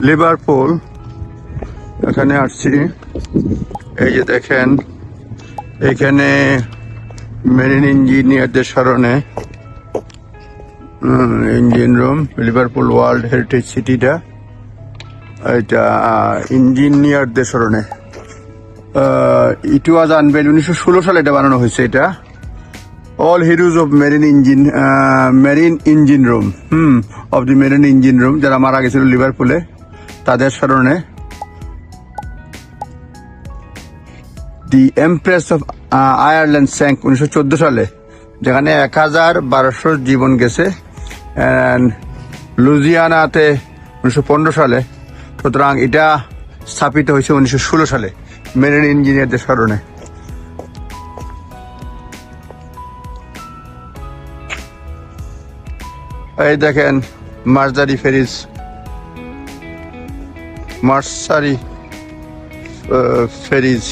Liverpool এখানে আসছি। এই যে দেখেন, এখানে মেরিন ইঞ্জিনিয়ারদের স্মরণে engine room Liverpool world heritage সিটিটা এটা ইঞ্জিনিয়ারদের স্মরণে। ইট ওয়াজ আনভেল উনিশশো ষোলো সালে এটা বানানো হয়েছে এটা। All heroes of marine engine marine engine room hmm of the marine engine room যারা মারা গেছিল লিভারপুলে তাদের স্মরণে, the Empress of Ireland sank উনিশশো চোদ্দ সালে, যেখানে এক হাজার বারোশো জীবন গেছে। লুজিয়ানাতে উনিশশো পনেরো সালে, সুতরাং এটা স্থাপিত হয়েছে উনিশশো ষোলো সালে, মেরিন ইঞ্জিনিয়ারদের স্মরণে। এই দেখেন, মার্জারি ফেরিজ মার্সারি ফেরিজ।